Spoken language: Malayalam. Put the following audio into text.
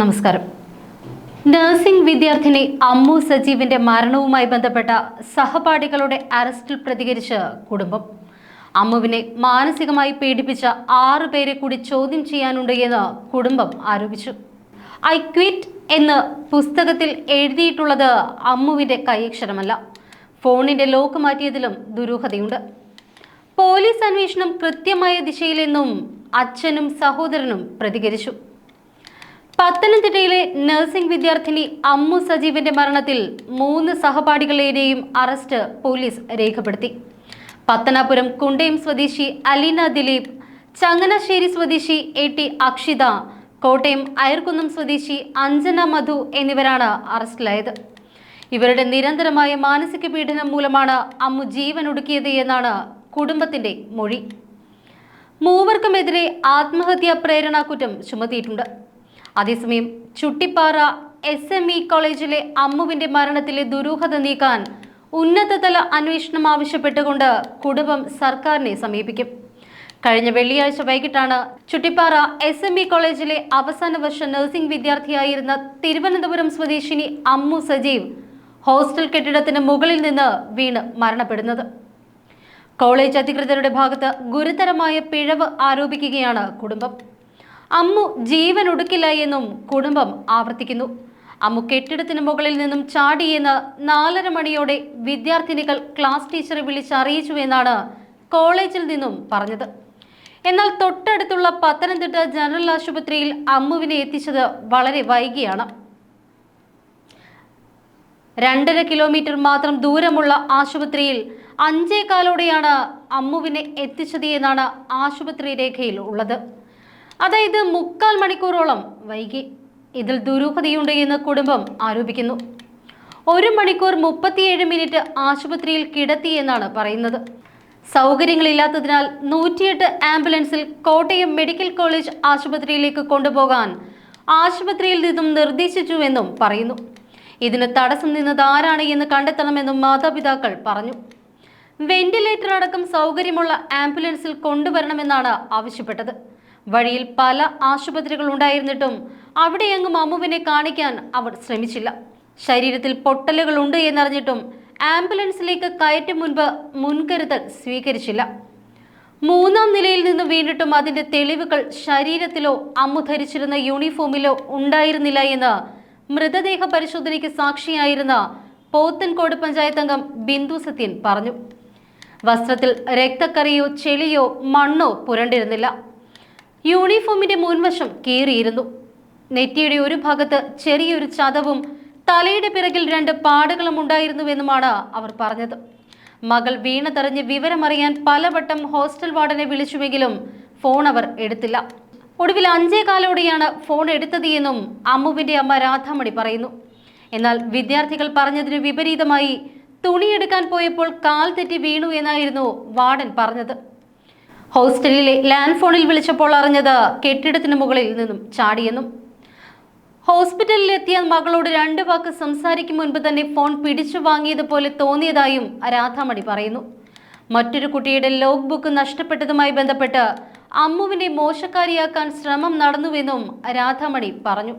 നമസ്കാരം. നഴ്സിംഗ് വിദ്യാർത്ഥിനി അമ്മു സജീവിന്റെ മരണവുമായി ബന്ധപ്പെട്ട സഹപാഠികളുടെ അറസ്റ്റിൽ പ്രതികരിച്ച് കുടുംബം. അമ്മുവിനെ മാനസികമായി പീഡിപ്പിച്ച ആറു പേരെ കൂടി ചോദ്യം ചെയ്യാനുണ്ട് എന്ന് കുടുംബം ആരോപിച്ചു. ഐ ക്വിറ്റ് എന്ന് പുസ്തകത്തിൽ എഴുതിയിട്ടുള്ളത് അമ്മുവിന്റെ കൈയക്ഷരമല്ല. ഫോണിന്റെ ലോക്ക് മാറ്റിയതിലും ദുരൂഹതയുണ്ട്. പോലീസ് അന്വേഷണം കൃത്യമായ ദിശയിലെന്നും അച്ഛനും സഹോദരനും പ്രതികരിച്ചു. പത്തനംതിട്ടയിലെ നഴ്സിംഗ് വിദ്യാർത്ഥിനി അമ്മു സജീവിന്റെ മരണത്തിൽ മൂന്ന് സഹപാഠികളെയും അറസ്റ്റ് പോലീസ് രേഖപ്പെടുത്തി. പത്തനാപുരം കുണ്ടയം സ്വദേശി അലീന ദിലീപ് ചങ്ങനാശ്ശേരി സ്വദേശി എ ടി അക്ഷിത കോട്ടയം അയർക്കുന്നം സ്വദേശി അഞ്ജന മധു എന്നിവരാണ് അറസ്റ്റിലായത്. ഇവരുടെ നിരന്തരമായ മാനസിക പീഡനം മൂലമാണ് അമ്മു ജീവൻ ഒടുക്കിയത് എന്നാണ് കുടുംബത്തിന്റെ മൊഴി. മൂവർക്കുമെതിരെ ആത്മഹത്യാ പ്രേരണാ കുറ്റം ചുമത്തിയിട്ടുണ്ട്. അതേസമയം ചുട്ടിപ്പാറ എസ് എം ഇ കോളേജിലെ അമ്മുവിന്റെ മരണത്തിലെ ദുരൂഹത നീക്കാൻ ഉന്നതതല അന്വേഷണം ആവശ്യപ്പെട്ടുകൊണ്ട് കുടുംബം സർക്കാരിനെ സമീപിക്കും. കഴിഞ്ഞ വെള്ളിയാഴ്ച വൈകിട്ടാണ് ചുട്ടിപ്പാറ എസ് എം ഇ കോളേജിലെ അവസാന വർഷ നഴ്സിംഗ് വിദ്യാർത്ഥിയായിരുന്ന തിരുവനന്തപുരം സ്വദേശിനി അമ്മു സജീവ് ഹോസ്റ്റൽ കെട്ടിടത്തിന് മുകളിൽ നിന്ന് വീണ് മരണപ്പെടുന്നത്. കോളേജ് അധികൃതരുടെ ഭാഗത്ത് ഗുരുതരമായ പിഴവ് ആരോപിക്കുകയാണ് കുടുംബം. അമ്മു ജീവൻ ഒടുക്കില്ല എന്നും കുടുംബം ആവർത്തിക്കുന്നു. അമ്മു കെട്ടിടത്തിന് മുകളിൽ നിന്നും ചാടിയെന്ന് നാലര മണിയോടെ വിദ്യാർത്ഥിനികൾ ക്ലാസ് ടീച്ചറെ വിളിച്ചറിയിച്ചു എന്നാണ് കോളേജിൽ നിന്നും പറഞ്ഞത്. എന്നാൽ തൊട്ടടുത്തുള്ള പത്തനംതിട്ട ജനറൽ ആശുപത്രിയിൽ അമ്മുവിനെ എത്തിച്ചത് വളരെ വൈകിയാണ്. രണ്ടര കിലോമീറ്റർ മാത്രം ദൂരമുള്ള ആശുപത്രിയിൽ അഞ്ചേകാലോടെയാണ് അമ്മുവിനെ എത്തിച്ചത് എന്നാണ് ആശുപത്രി രേഖയിൽ ഉള്ളത് അതായത് മുക്കാൽ മണിക്കൂറോളം വൈകി. ഇതിൽ ദുരൂഹതയുണ്ട് എന്ന് കുടുംബം ആരോപിക്കുന്നു. ഒരു മണിക്കൂർ മുപ്പത്തിയേഴ് മിനിറ്റ് ആശുപത്രിയിൽ കിടത്തി എന്നാണ് പറയുന്നത്. സൗകര്യങ്ങളില്ലാത്തതിനാൽ നൂറ്റിയെട്ട് ആംബുലൻസിൽ കോട്ടയം മെഡിക്കൽ കോളേജ് ആശുപത്രിയിലേക്ക് കൊണ്ടുപോകാൻ ആശുപത്രിയിൽ നിന്നും നിർദ്ദേശിച്ചുവെന്നും പറയുന്നു. ഇതിന് തടസ്സം നിന്നത് ആരാണ് എന്ന് കണ്ടെത്തണമെന്നും മാതാപിതാക്കൾ പറഞ്ഞു. വെന്റിലേറ്റർ അടക്കം സൗകര്യമുള്ള ആംബുലൻസിൽ കൊണ്ടുവരണമെന്നാണ് ആവശ്യപ്പെട്ടത്. വഴിയിൽ പല ആശുപത്രികൾ ഉണ്ടായിരുന്നിട്ടും അവിടെയെങ്ങും അമ്മുവിനെ കാണിക്കാൻ അവർ ശ്രമിച്ചില്ല. ശരീരത്തിൽ പൊട്ടലുകൾ ഉണ്ട് എന്നറിഞ്ഞിട്ടും ആംബുലൻസിലേക്ക് കയറ്റും മുൻപ് മുൻകരുതൽ സ്വീകരിച്ചില്ല. മൂന്നാം നിലയിൽ നിന്ന് വീണിട്ടും അതിന്റെ തെളിവുകൾ ശരീരത്തിലോ അമ്മു ധരിച്ചിരുന്ന യൂണിഫോമിലോ ഉണ്ടായിരുന്നില്ല എന്ന് മൃതദേഹ പരിശോധനയ്ക്ക് സാക്ഷിയായിരുന്ന പോത്തൻകോട് പഞ്ചായത്ത് അംഗം ബിന്ദു സത്യൻ പറഞ്ഞു. വസ്ത്രത്തിൽ രക്തക്കറിയോ ചെളിയോ മണ്ണോ പുരണ്ടിരുന്നില്ല. യൂണിഫോമിന്റെ മുൻവശം കീറിയിരുന്നു. നെറ്റിയുടെ ഒരു ഭാഗത്ത് ചെറിയൊരു ചതവും തലയുടെ പിറകിൽ രണ്ട് പാടുകളും ഉണ്ടായിരുന്നുവെന്നുമാണ് അവർ പറഞ്ഞത്. മകൾ വീണതെറിഞ്ഞ് വിവരമറിയാൻ പലവട്ടം ഹോസ്റ്റൽ വാർഡനെ വിളിച്ചുവെങ്കിലും ഫോൺ അവർ എടുത്തില്ല. ഒടുവിൽ അഞ്ചേ കാലോടെയാണ് ഫോൺ എടുത്തത് എന്നും അമ്മുവിന്റെ അമ്മ രാധാമണി പറയുന്നു. എന്നാൽ വിദ്യാർത്ഥികൾ പറഞ്ഞതിന് വിപരീതമായി തുണിയെടുക്കാൻ പോയപ്പോൾ കാൽ തെറ്റി വീണു എന്നായിരുന്നു വാർഡൻ പറഞ്ഞത്. ഹോസ്റ്റലിലെ ലാൻഡ് ഫോണിൽ വിളിച്ചപ്പോൾ അറിഞ്ഞത് കെട്ടിടത്തിന് മുകളിൽ നിന്നും ചാടിയെന്നും ഹോസ്പിറ്റലിൽ എത്തിയ മകളോട് രണ്ടു വാക്ക് സംസാരിക്കും മുൻപ് തന്നെ ഫോൺ പിടിച്ചു വാങ്ങിയതുപോലെ തോന്നിയതായും രാധാമണി പറയുന്നു. മറ്റൊരു കുട്ടിയുടെ ലോഗ് ബുക്ക് നഷ്ടപ്പെട്ടതുമായി ബന്ധപ്പെട്ട് അമ്മുവിനെ മോശക്കാരിയാക്കാൻ ശ്രമം നടന്നുവെന്നും രാധാമണി പറഞ്ഞു.